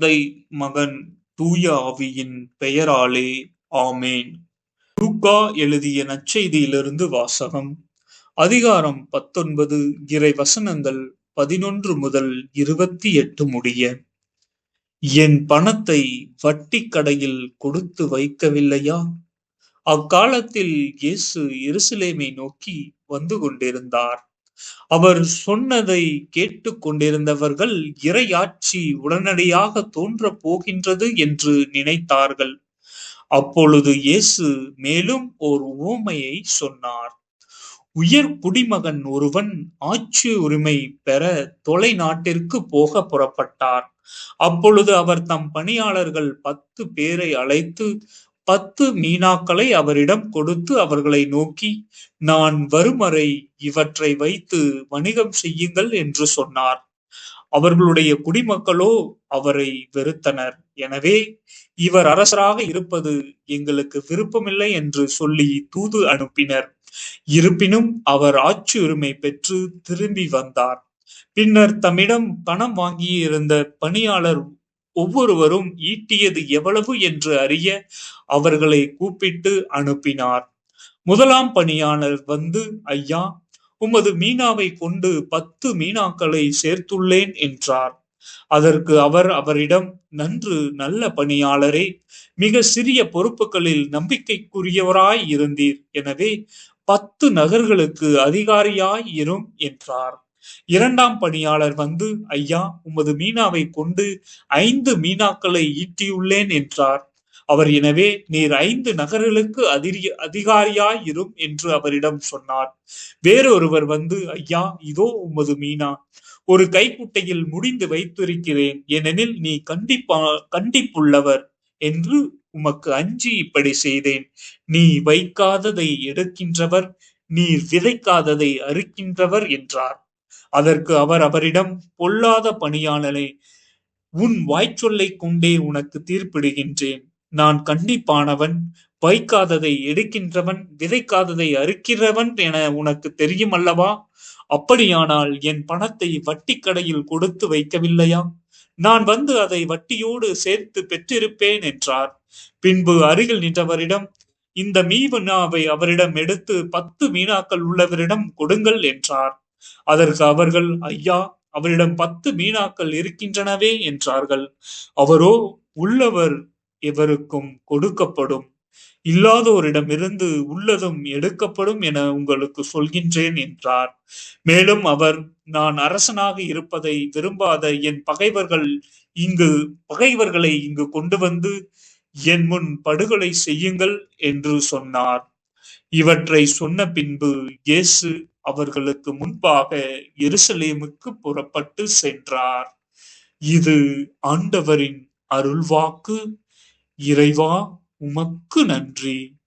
தந்தை மகன் தூய ஆவியின் பெயராலே ஆமேன். லூக்கா எழுதிய நற்செய்தியிலிருந்து வாசகம். அதிகாரம் பத்தொன்பது இறை வசனங்கள் பதினொன்று முதல் இருபத்தி எட்டு முடிய என் பணத்தை வட்டி கடையில் கொடுத்து வைக்கவில்லையா? அக்காலத்தில் இயேசு எருசலேமை நோக்கி வந்து கொண்டிருந்தார். அவர் சொன்னதை கேட்டுக் கொண்டிருந்தவர்கள் இறையாட்சி உடனடியாக தோன்றப் போகின்றது என்று நினைத்தார்கள். அப்பொழுது இயேசு மேலும் ஓர் உவமையை சொன்னார். உயர் குடிமகன் ஒருவன் ஆட்சி உரிமை பெற தொலை நாட்டிற்கு போக புறப்பட்டார். அப்பொழுது அவர் தம் பணியாளர்கள் பத்து பேரை அழைத்து பத்து மீனாக்களை அவரிடம் கொடுத்து அவர்களை நோக்கி நான் வரும்வரை இவற்றை வைத்து வணிகம் செய்யுங்கள் என்று சொன்னார். அவர்களுடைய குடிமக்களோ அவரை வெறுத்தனர். எனவே இவர் அரசராக இருப்பது எங்களுக்கு விருப்பமில்லை என்று சொல்லி தூது அனுப்பினர். இருப்பினும் அவர் ஆட்சி உரிமை பெற்று திரும்பி வந்தார். பின்னர் தம்மிடம் பணம் வாங்கியிருந்த பணியாளர் ஒவ்வொருவரும் ஈட்டியது எவ்வளவு என்று அறிய அவர்களை கூப்பிட்டு அனுப்பினார். முதலாம் பணியாளர் வந்து ஐயா உமது மீனாவை கொண்டு பத்து மீனாக்களை சேர்த்துள்ளேன் என்றார். அதற்கு அவர் அவரிடம் நன்று நல்ல பணியாளரே மிக சிறிய பொறுப்புகளில் நம்பிக்கைக்குரியவராய் இருந்தீர். எனவே பத்து நகர்களுக்கு அதிகாரியாய் இரும் என்றார். இரண்டாம் பணியாளர் வந்து ஐயா உமது மீனாவை கொண்டு ஐந்து மீனாக்களை ஈட்டியுள்ளேன் என்றார். அவர் எனவே நீர் ஐந்து நகர்களுக்கு அதிரி அதிகாரியாயிரும் என்று அவரிடம் சொன்னார். வேறொருவர் வந்து ஐயா இதோ உமது மீனா. ஒரு கைக்குட்டையில் முடிந்து வைத்திருக்கிறேன். ஏனெனில் நீ கண்டிப்பா கண்டிப்புள்ளவர் என்று உமக்கு அஞ்சி இப்படி செய்தேன். நீ வைக்காததை எடுக்கின்றவர் நீர் விதைக்காததை அறுக்கின்றவர் என்றார். அதற்கு அவர் அவரிடம் பொல்லாத பணியாளனே உன் வாய்ச்சொல்லை கொண்டே உனக்கு தீர்ப்பிடுகின்றேன். நான் கண்டிப்பானவன் வைக்காததை எடுக்கின்றவன் விதைக்காததை அறுக்கிறவன் என உனக்கு தெரியும் அல்லவா அப்படியானால் என் பணத்தை வட்டி கடையில் கொடுத்து வைக்கவில்லையா? நான் வந்து அதை வட்டியோடு சேர்த்து பெற்றிருப்பேன் என்றார். பின்பு அருகில் நின்றவரிடம் இந்த மீனாவை அவரிடம் எடுத்து பத்து மீனாக்கள் உள்ளவரிடம் கொடுங்கள் என்றார். அதற்கு அவர்கள் ஐயா அவரிடம் பத்து மீனாக்கள் இருக்கின்றனவே என்றார்கள். அவரோ உள்ளவர் எவருக்கும் கொடுக்கப்படும். இல்லாதோரிடமிருந்து உள்ளதும் எடுக்கப்படும் என உங்களுக்கு சொல்கின்றேன் என்றார். மேலும் அவர் நான் அரசனாக இருப்பதை விரும்பாத என் பகைவர்கள் இங்கு பகைவர்களை இங்கு கொண்டு வந்து என் முன் படுகொலை செய்யுங்கள் என்று சொன்னார். இவற்றை சொன்ன பின்பு இயேசு அவர்களுக்கு முன்பாக எருசலேமுக்கு புறப்பட்டு சென்றார். இது ஆண்டவரின் அருள்வாக்கு. இறைவா உமக்கு நன்றி.